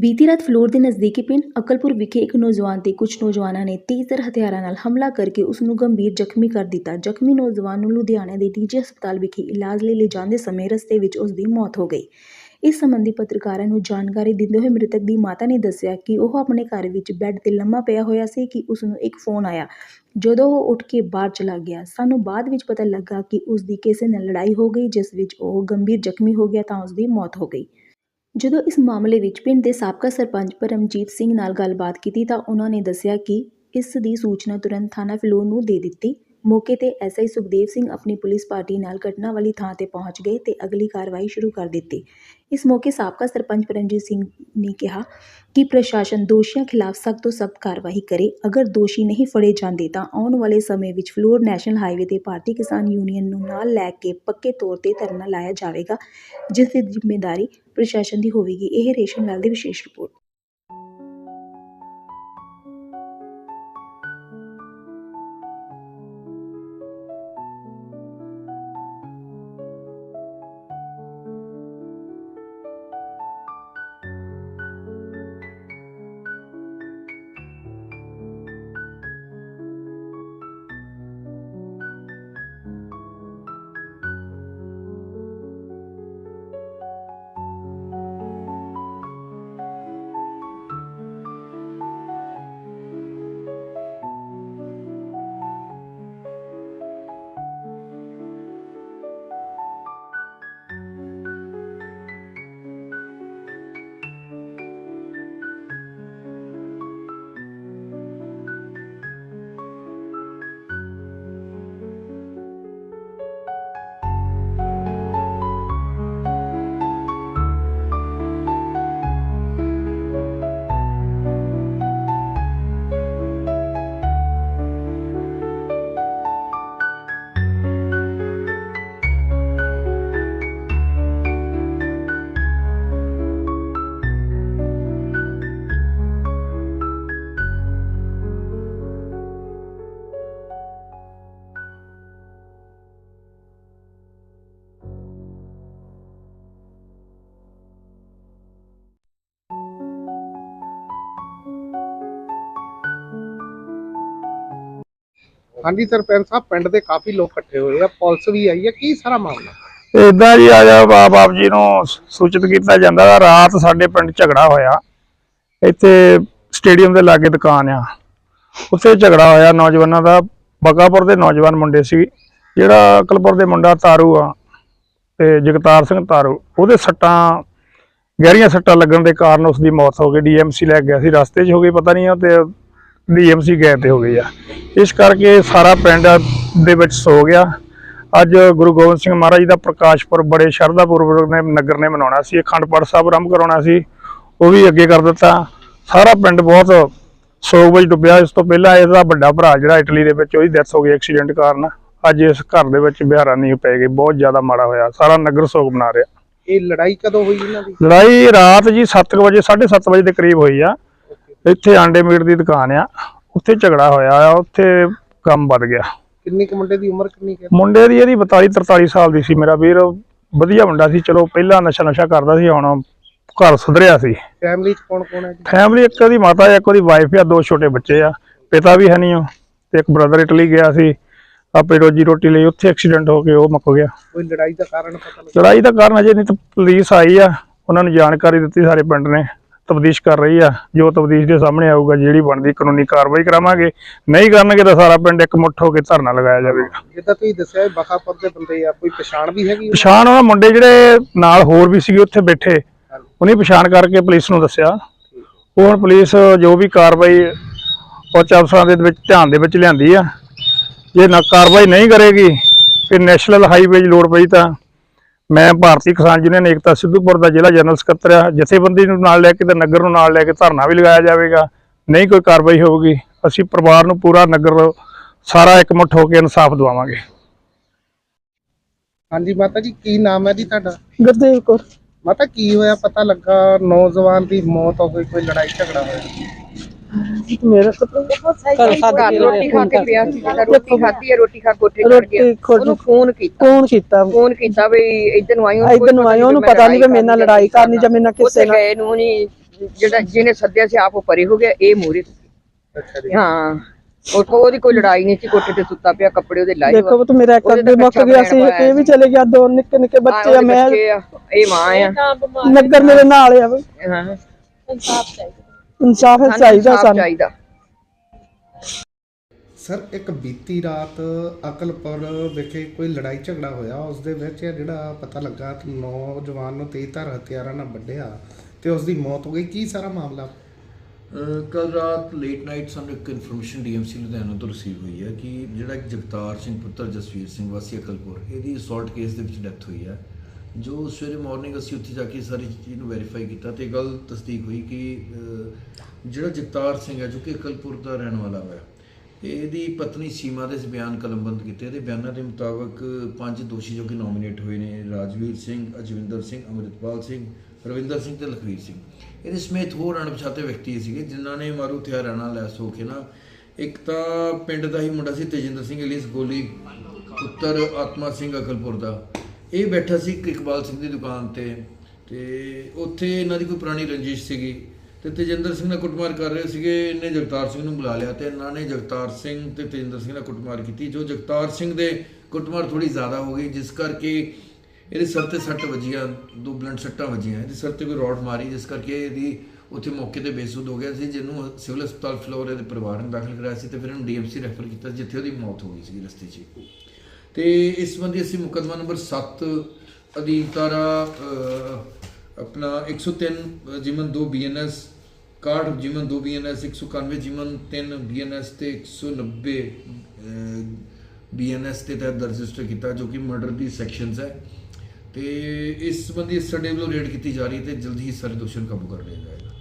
ਬੀਤੀ ਰਾਤ ਫਲੋਰ ਦੇ ਨਜ਼ਦੀਕੀ ਪਿੰਡ ਅਕਲਪੁਰ ਵਿਖੇ ਇੱਕ ਨੌਜਵਾਨ ਤੇ ਕੁਝ ਨੌਜਵਾਨਾਂ ਨੇ ਤੇਜ਼ਧਾਰ ਹਥਿਆਰਾਂ ਨਾਲ ਹਮਲਾ ਕਰਕੇ ਉਸ ਨੂੰ ਗੰਭੀਰ ਜ਼ਖਮੀ ਕਰ ਦਿੱਤਾ। ਜ਼ਖਮੀ ਨੌਜਵਾਨ ਨੂੰ ਲੁਧਿਆਣਾ ਦੇ ਨਿੱਜੀ ਹਸਪਤਾਲ ਵਿਖੇ ਇਲਾਜ ਲਈ ਲਿਜਾਂਦੇ ਸਮੇਂ ਰਸਤੇ ਵਿੱਚ ਉਸ ਦੀ ਮੌਤ ਹੋ ਗਈ। ਇਸ ਸੰਬੰਧੀ ਪੱਤਰਕਾਰਾਂ ਨੂੰ ਜਾਣਕਾਰੀ ਦਿੰਦੇ ਹੋਏ ਮ੍ਰਿਤਕ ਦੀ ਮਾਤਾ ਨੇ ਦੱਸਿਆ ਕਿ ਉਹ ਆਪਣੇ ਘਰ ਵਿੱਚ ਬੈੱਡ ਤੇ ਲੰਮਾ ਪਿਆ ਹੋਇਆ ਸੀ ਕਿ ਉਸ ਨੂੰ ਇੱਕ ਫੋਨ ਆਇਆ। ਜਦੋਂ ਉਹ ਉੱਠ ਕੇ ਬਾਹਰ ਚਲਾ ਗਿਆ, ਸਾਨੂੰ ਬਾਅਦ ਵਿੱਚ ਪਤਾ ਲੱਗਾ ਕਿ ਉਸ ਦੀ ਕਿਸੇ ਨਾਲ ਲੜਾਈ ਹੋ ਗਈ, ਜਿਸ ਵਿੱਚ ਉਹ ਗੰਭੀਰ ਜ਼ਖਮੀ ਹੋ ਗਿਆ ਤਾਂ ਉਸ ਦੀ ਮੌਤ ਹੋ ਗਈ। ਜਦੋਂ ਇਸ ਮਾਮਲੇ ਵਿੱਚ ਪਿੰਡ ਦੇ ਸਾਬਕਾ ਸਰਪੰਚ ਪਰਮਜੀਤ ਸਿੰਘ ਨਾਲ ਗੱਲਬਾਤ ਕੀਤੀ ਤਾਂ ਉਹਨਾਂ ਨੇ ਦੱਸਿਆ ਕਿ ਇਸ ਦੀ ਸੂਚਨਾ ਤੁਰੰਤ ਥਾਣਾ ਫਿਲੌਰ ਨੂੰ ਦੇ ਦਿੱਤੀ। ਮੌਕੇ ਤੇ ਐਸਆਈ ਸੁਖਦੇਵ ਸਿੰਘ ਆਪਣੀ ਪੁਲਿਸ ਪਾਰਟੀ ਨਾਲ ਘਟਨਾ ਵਾਲੀ ਥਾਂ ਤੇ ਪਹੁੰਚ ਗਏ ਤੇ ਅਗਲੀ ਕਾਰਵਾਈ ਸ਼ੁਰੂ ਕਰ ਦਿੱਤੀ। ਇਸ ਮੌਕੇ ਸਾਬਕਾ ਸਰਪੰਚ ਪਰਮਜੀਤ ਸਿੰਘ ਨੇ ਕਿਹਾ ਕਿ ਪ੍ਰਸ਼ਾਸਨ ਦੋਸ਼ੀਆਂ ਖਿਲਾਫ ਸਖਤ ਤੋਂ ਸਖਤ ਕਾਰਵਾਈ ਕਰੇ। ਅਗਰ ਦੋਸ਼ੀ ਨਹੀਂ ਫੜੇ ਜਾਂਦੇ ਤਾਂ ਆਉਣ ਵਾਲੇ ਸਮੇਂ ਵਿੱਚ ਫਲੋਰ ਨੈਸ਼ਨਲ ਹਾਈਵੇ ਤੇ ਭਾਰਤੀ ਕਿਸਾਨ ਯੂਨੀਅਨ ਨੂੰ ਨਾਲ ਲੈ ਕੇ ਪੱਕੇ ਤੌਰ ਤੇ ਧਰਨਾ ਲਾਇਆ ਜਾਵੇਗਾ, ਜਿਸ ਦੀ ਜ਼ਿੰਮੇਵਾਰੀ ਪ੍ਰਸ਼ਾਸਨ ਦੀ ਹੋਵੇਗੀ। ਇਹ ਰੇਸ਼ਮ ਲਾਲ ਦੀ ਵਿਸ਼ੇਸ਼ ਰਿਪੋਰਟ। ਹਾਂਜੀ ਸਰਪੰਚ ਸਾਹਿਬ, ਪਿੰਡ ਦੇ ਕਾਫੀ ਲੋਕ ਇਕੱਠੇ ਹੋਏ ਆ, ਪੁਲਿਸ ਵੀ ਆਈ ਹੈ ਕੀ ਸਾਰਾ ਮਾਮਲਾ? ਇਦਾਂ ਜੀ ਆ ਬਾਪ ਆਪ ਜੀ ਨੂੰ ਸੂਚਿਤ ਕੀਤਾ ਜਾਂਦਾ ਵਾ, ਰਾਤ ਸਾਡੇ ਪਿੰਡ ਝਗੜਾ ਹੋਇਆ। ਇੱਥੇ ਸਟੇਡੀਅਮ ਦੇ ਲਾਗੇ ਦੁਕਾਨ ਆ। ਉੱਥੇ ਝਗੜਾ ਹੋਇਆ, ਨੌਜਵਾਨਾਂ ਦਾ ਬਕਾਪੁਰ ਦੇ ਨੌਜਵਾਨ ਮੁੰਡੇ ਸੀ, ਜਿਹੜਾ ਅਕਲਪੁਰ ਦੇ ਮੁੰਡਾ ਤਾਰੂ ਆ, ਤੇ ਜਗਤਾਰ ਸਿੰਘ ਤਾਰੂ। ਉਹਦੇ ਸੱਟਾਂ, ਗਹਿਰੀਆਂ ਸੱਟਾਂ ਲੱਗਣ ਦੇ ਕਾਰਨ ਉਸ ਦੀ ਮੌਤ ਹੋ ਗਈ, ਡੀਐਮਸੀ ਲੈ ਗਿਆ ਸੀ, ਰਸਤੇ 'ਚ ਹੋ ਗਈ, ਪਤਾ ਨਹੀਂ ਉਹ ਤੇ ਡੀਐਮਸੀ ਗਏ ਤੇ ਹੋ ਗਈ ਆ। ਇਸ ਕਰਕੇ ਸਾਰਾ ਪਿੰਡ ਦੇ ਵਿੱਚ ਸੋ ਗਿਆ। ਅੱਜ ਗੁਰੂ ਗੋਬਿੰਦ ਸਿੰਘ ਮਹਾਰਾਜ ਦਾ ਪ੍ਰਕਾਸ਼ ਪੁਰਬ ਬੜੇ ਸ਼ਰਧਾ ਪੂਰਵਕ ਨੇ ਨਗਰ ਨੇ ਮਨਾਉਣਾ ਸੀ। ਅਖੰਡ ਪਾਠ ਸਾਹਿਬ ਆਰੰਭ ਕਰਾਉਣਾ ਸੀ ਉਹ ਵੀ ਅੱਗੇ ਕਰ ਦਿੱਤਾ। ਸਾਰਾ ਪਿੰਡ ਬਹੁਤ ਸੋਗ ਵਿੱਚ ਡੁੱਬਿਆ। ਇਸ ਤੋਂ ਪਹਿਲਾਂ ਇਹਦਾ ਵੱਡਾ ਭਰਾ ਜਿਹੜਾ ਇਟਲੀ ਦੇ ਵਿੱਚ ਉਹਦੀ ਡੈਥ ਹੋ ਗਈ ਐਕਸੀਡੈਂਟ ਕਾਰਨ। ਅੱਜ ਇਸ ਘਰ ਦੇ ਵਿੱਚ ਬਿਹਾਰਾ ਨਹੀਂ ਪੈ ਗਈ ਬਹੁਤ ਜ਼ਿਆਦਾ ਮਾੜਾ ਹੋਇਆ। ਸਾਰਾ ਨਗਰ ਸੋਗ ਮਨਾ ਰਿਹਾ। ਇਹ ਲੜਾਈ ਕਦੋਂ ਹੋਈ ਇਹਨਾਂ ਦੀ? ਲੜਾਈ ਰਾਤ ਜੀ 7 ਵਜੇ 7:30 ਵਜੇ ਦੇ ਕਰੀਬ ਹੋਈ ਆ। ਇੱਥੇ ਆਂਡੇ ਮੀਟ ਦੀ ਦੁਕਾਨ ਆ ਉੱਥੇ ਝਗੜਾ ਹੋਇਆ ਆ ਉੱਥੇ ਕੰਮ ਵੱਧ ਗਿਆ। ਕਿੰਨੀ ਕੁ ਮੁੰਡੇ ਦੀ ਉਮਰ ਕਿੰਨੀ ਕੁ ਹੈ? ਮੁੰਡੇ ਦੀ ਇਹਦੀ 42 43 ਸਾਲ ਦੀ ਸੀ ਮੇਰਾ ਵੀਰ ਵਧੀਆ ਮੁੰਡਾ ਸੀ ਚਲੋ ਪਹਿਲਾਂ ਨਸ਼ਾ ਨਸ਼ਾ ਕਰਦਾ ਸੀ ਹੁਣ ਘਰ ਸੁਧਰਿਆ ਸੀ। ਫੈਮਿਲੀ ਚ ਕੌਣ ਕੌਣ ਹੈ ਜੀ? ਫੈਮਿਲੀ ਇੱਕ ਉਹਦੀ ਮਾਤਾ ਹੈ ਇੱਕ ਉਹਦੀ ਵਾਈਫ ਆ ਦੋ ਛੋਟੇ ਬੱਚੇ ਆ ਪਿਤਾ ਵੀ ਹੈ ਨਹੀਂ ਉਹ ਤੇ ਇੱਕ ਬ੍ਰਦਰ ਇਟਲੀ ਗਿਆ ਸੀ ਆਪੇ ਰੋਜੀ ਰੋਟੀ ਲਈ ਉੱਥੇ ਐਕਸੀਡੈਂਟ ਹੋ ਕੇ ਉਹ ਮੁੱਕ ਗਿਆ। ਕੋਈ ਲੜਾਈ ਦਾ ਕਾਰਨ ਪਤਾ ਲੱਗਾ? ਲੜਾਈ ਦਾ ਕਾਰਨ ਅਜੇ ਨਹੀਂ ਤਾਂ ਪੁਲਿਸ ਆਈ ਆ ਉਹਨਾਂ ਨੂੰ ਜਾਣਕਾਰੀ ਦਿੱਤੀ ਸਾਰੇ ਪਿੰਡ ਨੇ। ਤਬਦੀਸ਼ ਕਰ ਰਹੀ ਆ ਜੋ ਤਬਦੀਸ਼ ਦੇ ਸਾਹਮਣੇ ਆਊਗਾ ਜਿਹੜੀ ਬਣਦੀ ਕਾਨੂੰਨੀ ਕਾਰਵਾਈ ਕਰਾਵਾਂਗੇ। ਨਹੀਂ ਕਰਨਗੇ ਤਾਂ ਸਾਰਾ ਪਿੰਡ ਇੱਕ ਮੁੱਠ ਹੋ ਕੇ ਧਰਨਾ ਲਗਾਇਆ ਜਾਵੇਗਾ। ਜਿੱਦਾਂ ਤੁਸੀਂ ਦੱਸਿਆ ਬਖਾਪੁਰ ਦੇ ਬੰਦੇ ਆ ਕੋਈ ਪਛਾਣ ਵੀ ਹੈਗੀ ਪਛਾਣ ਉਹਨਾਂ ਮੁੰਡੇ ਜਿਹੜੇ ਨਾਲ ਹੋਰ ਵੀ ਸੀਗੇ ਉੱਥੇ ਬੈਠੇ ਉਹਨੇ ਪਛਾਣ ਕਰਕੇ ਪੁਲਿਸ ਨੂੰ ਦੱਸਿਆ। ਉਹ ਹੁਣ ਪੁਲਿਸ ਜੋ ਵੀ ਕਾਰਵਾਈ ਉੱਚ ਅਫਸਰਾਂ ਦੇ ਵਿੱਚ ਧਿਆਨ ਦੇ ਵਿੱਚ ਲਿਆਂਦੀ ਆ। ਜੇ ਨਾ ਕਾਰਵਾਈ ਨਹੀਂ ਕਰੇਗੀ ਫਿਰ ਨੈਸ਼ਨਲ ਹਾਈਵੇ ਲੋੜ ਪਈ ਤਾਂ ਮੈਂ ਭਾਰਤੀ ਕਿਸਾਨ ਯੂਨੀਅਨ ਏਕਤਾ ਸਿੱਧੂਪੁਰ ਦਾ ਜ਼ਿਲ੍ਹਾ ਜਨਰਲ ਸਕੱਤਰ ਆ ਜਥੇਬੰਦੀ ਨੂੰ ਨਾਲ ਲੈ ਕੇ ਤੇ ਨਗਰ ਨੂੰ ਨਾਲ ਲੈ ਕੇ ਧਰਨਾ ਵੀ ਲਗਾਇਆ ਜਾਵੇਗਾ। ਨਹੀਂ ਕੋਈ ਕਾਰਵਾਈ ਹੋਊਗੀ। ਅਸੀਂ ਪਰਿਵਾਰ ਨੂੰ ਪੂਰਾ ਨਗਰ ਸਾਰਾ ਇਕਮੁੱਠ ਹੋ ਕੇ ਇਨਸਾਫ ਦਿਵਾਵਾਂਗੇ। ਹਾਂਜੀ ਮਾਤਾ ਜੀ ਕੀ ਨਾਮ ਹੈ ਜੀ ਤੁਹਾਡਾ? ਗੁਰਦੇਵ ਕੌਰ। ਮਾਤਾ ਕੀ ਹੋਇਆ? ਪਤਾ ਲੱਗਾ ਨੌਜਵਾਨ ਦੀ ਮੌਤ ਹੋ ਗਈ ਕੋਈ ਲੜਾਈ ਝਗੜਾ ਹੋਇਆ? ਮੇਰਾ ਕੱਲ ਘਰ ਰੋਟੀ ਖਾ ਕੇ ਪਿਆ ਸੀ ਜਿਹੜਾ ਰੋਟੀ ਖਾਧੀ ਹੈ ਰੋਟੀ ਖਾ ਕੋਠੇ ਚੜ ਗਿਆ। ਰੋਟੀ ਖੋਲ ਉਹਨੂੰ ਫੋਨ ਕੀਤਾ। ਕੌਣ ਕੀਤਾ। ਫੋਨ ਕੀਤਾ ਵੀ ਇੱਧਰ ਨੂੰ ਆਈ ਇਧਰ ਨੂੰ ਆਈ ਉਹਨੂੰ ਪਤਾ ਨਹੀਂ ਵੀ ਮੇਰੇ ਨਾਲ ਲੜਾਈ ਕਰਨੀ ਜਾਂ ਮੇਰੇ ਨਾਲ ਕਿਸੇ ਨਾਲ ਗਏ ਨੂੰ ਨਹੀਂ ਜਿਹੜਾ ਜਿਹਨੇ ਸੱਦਿਆ ਸੀ ਆਪ ਉਹ ਪਰੇ ਹੋ ਗਿਆ ਇਹ ਮੂਰੇ ਹਾਂ। ਉਹ ਉਹਦੀ ਕੋਈ ਲੜਾਈ ਨਹੀਂ ਸੀ ਕੋਠੇ ਤੇ ਸੁੱਤਾ ਪਿਆ ਕੱਪੜੇ ਉਹਦੇ ਲਾਏ ਦੇਖੋ ਪੁੱਤ ਮੇਰਾ ਇੱਕ ਉਹਦੇ ਅੱਗੇ ਤਾਂ ਮੁੱਕ ਕੱਚਾ ਗਿਆ ਸੀ ਬਣਿਆ ਇਹ ਵੀ ਚਲੇ ਗਿਆ ਦੋ ਨਿੱਕੇ ਨਿੱਕੇ ਬੱਚੇ ਆ ਮੈਂ ਬੱਚੇ ਆ ਇਹ ਮਾਂ ਆ। ਨਗਰ ਮੇਰੇ ਨਾਲ ਆ। ਵੀ। ਹਾਂ। ਇਨਸਾਫ ਸਾਨੂੰ ਚਾਹੀਦਾ ਇਨਸਾਫ਼ ਸਾਨੂੰ। ਚਾਹੀਦਾ। ਸਰ ਇੱਕ ਬੀਤੀ ਰਾਤ ਅਕਲਪੁਰ ਵਿਖੇ ਕੋਈ ਲੜਾਈ ਝਗੜਾ ਹੋਇਆ। ਉਸ ਦੇ ਵਿੱਚ ਇਹ ਜਿਹੜਾ ਪਤਾ ਲੱਗਾ ਕਿ ਨੌਜਵਾਨ ਨੂੰ ਤੇਜ਼ਧਾਰ ਹਥਿਆਰਾਂ ਨਾਲ ਵੱਢਿਆ ਤੇ ਉਸ ਦੀ ਮੌਤ ਹੋ ਗਈ। ਕੀ ਸਾਰਾ ਮਾਮਲਾ? ਕੱਲ ਰਾਤ ਲੇਟ ਨਾਈਟ ਸਾਨੂੰ ਇੱਕ ਇਨਫੋਰਮੇਸ਼ਨ ਡੀਐਮਸੀ ਲੁਧਿਆਣਾ ਤੋਂ ਰਿਸੀਵ ਹੋਈ ਹੈ ਕਿ ਜਿਹੜਾ ਇੱਕ ਜਗਤਾਰ ਸਿੰਘ ਪੁੱਤਰ ਜਸਵੀਰ ਸਿੰਘ ਵਾਸੀ ਅਕਲਪੁਰ ਇਹਦੀ ਅਸੌਲਟ ਕੇਸ ਦੇ ਵਿੱਚ ਡੈਥ ਹੋਈ ਹੈ। ਜੋ ਸਵੇਰੇ ਮਾਰਨਿੰਗ ਅਸੀਂ ਉੱਥੇ ਜਾ ਕੇ ਸਾਰੀ ਚੀਜ਼ ਨੂੰ ਵੈਰੀਫਾਈ ਕੀਤਾ ਤੇ ਇਹ ਗੱਲ ਤਸਦੀਕ ਹੋਈ ਕਿ ਜਿਹੜਾ ਜਗਤਾਰ ਸਿੰਘ ਹੈ, ਜੋ ਕਿ ਅਕਲਪੁਰ ਦਾ ਰਹਿਣ ਵਾਲਾ ਹੈ ਇਹਦੀ ਪਤਨੀ ਸੀਮਾ ਦੇ ਬਿਆਨ ਕਲਮਬੰਦ ਕੀਤੇ। ਇਹਦੇ ਬਿਆਨਾਂ ਦੇ ਮੁਤਾਬਕ ਪੰਜ ਦੋਸ਼ੀ ਜੋ ਕਿ ਨੋਮੀਨੇਟ ਹੋਏ ਨੇ, ਰਾਜਵੀਰ ਸਿੰਘ, ਅਜਵਿੰਦਰ ਸਿੰਘ, ਅਮਰਿਤਪਾਲ ਸਿੰਘ, ਰਵਿੰਦਰ ਸਿੰਘ ਤੇ ਲਖਵੀਰ ਸਿੰਘ। ਇਹਦੇ ਸਮੇਤ ਹੋਰ ਅਣਪਛਾਤੇ ਵਿਅਕਤੀ ਸੀਗੇ, ਜਿਨ੍ਹਾਂ ਨੇ ਮਾਰੂ ਹਥਿਆਰਾਂ ਨਾਲ ਲੈਸ ਹੋ ਕੇ ਨਾ, ਇੱਕ ਤਾਂ ਪਿੰਡ ਦਾ ਹੀ ਮੁੰਡਾ ਸੀ ਤੇਜਿੰਦਰ ਸਿੰਘ ਇਲੀਸ ਗੋਲੀ, ਪੁੱਤਰ ਆਤਮਾ ਸਿੰਘ ਅਕਲਪੁਰ ਦਾ। ਇਹ ਬੈਠਾ ਸੀ ਇਕਬਾਲ ਸਿੰਘ ਦੀ ਦੁਕਾਨ ਤੇ ਤੇ ਉੱਥੇ ਇਹਨਾਂ ਦੀ ਕੋਈ ਪੁਰਾਣੀ ਰੰਜਿਸ਼ ਸੀਗੀ ਤੇ ਤੇਜਿੰਦਰ ਸਿੰਘ ਨਾਲ ਕੁੱਟਮਾਰ ਕਰ ਰਹੇ ਸੀਗੇ, ਇਹਨੇ ਜਗਤਾਰ ਸਿੰਘ ਨੂੰ ਬੁਲਾ ਲਿਆ ਤੇ ਇਹਨਾਂ ਨੇ ਜਗਤਾਰ ਸਿੰਘ ਤੇ ਤੇਜਿੰਦਰ ਸਿੰਘ ਨਾਲ ਕੁੱਟਮਾਰ ਕੀਤੀ, ਜੋ ਜਗਤਾਰ ਸਿੰਘ ਦੇ ਕੁੱਟਮਾਰ ਥੋੜੀ ਜ਼ਿਆਦਾ ਹੋ ਗਈ, ਜਿਸ ਕਰਕੇ ਇਹਦੇ ਸਿਰ ਤੇ ਸੱਟ ਵੱਜੀਆਂ, ਦੋ ਬਲੰਟ ਸੱਟਾਂ ਵੱਜੀਆਂ, ਇਹਦੇ ਸਿਰ ਤੇ ਕੋਈ ਰੋਡ ਮਾਰੀ, ਜਿਸ ਕਰਕੇ ਇਹਦੀ ਉੱਥੇ ਮੌਕੇ ਤੇ ਬੇਸੁੱਧ ਹੋ ਗਿਆ ਸੀ, ਜਿਹਨੂੰ ਸਿਵਲ ਹਸਪਤਾਲ ਫਲੋਰੇ ਦੇ ਪਰਿਵਾਰ ਨੇ ਦਾਖਲ ਕਰਾਇਆ ਸੀ ਤੇ ਫਿਰ ਇਹਨੂੰ ਡੀਐਮਸੀ ਰੈਫਰ ਕੀਤਾ ਜਿੱਥੇ ਉਹਦੀ ਮੌਤ ਹੋ ਗਈ ਸੀ ਰਸਤੇ 'ਚ। ਤੇ ਇਸ ਸੰਬੰਧੀ ਅਸੀਂ ਮੁਕੱਦਮਾ ਨੰਬਰ 7 ਅਧੀਨ ਧਾਰਾ ਅਹ, ਆਪਣਾ 103 ਜਿਮਨ 2 ਬੀਐਨਐਸ 61 ਜਿਮਨ 2 ਬੀਐਨਐਸ 191 ਜਿਮਨ 3 ਬੀਐਨਐਸ ਤੇ 190 ਬੀਐਨਐਸ ਤੇ ਤਹਿਤ ਰਜਿਸਟਰ ਕੀਤਾ ਜੋ ਕਿ ਮਰਡਰ ਦੀ ਸੈਕਸ਼ਨਸ ਹੈ। ਤੇ ਇਸ ਸੰਬੰਧੀ ਸਾਡੇ ਵੱਲੋਂ ਰੇਡ ਕੀਤੀ ਜਾ ਰਹੀ ਹੈ ਤੇ ਜਲਦੀ ਹੀ ਸਾਰੇ ਦੋਸ਼ੀਆਂ ਨੂੰ ਕਾਬੂ ਕਰ ਲਿਆ ਜਾਏਗਾ।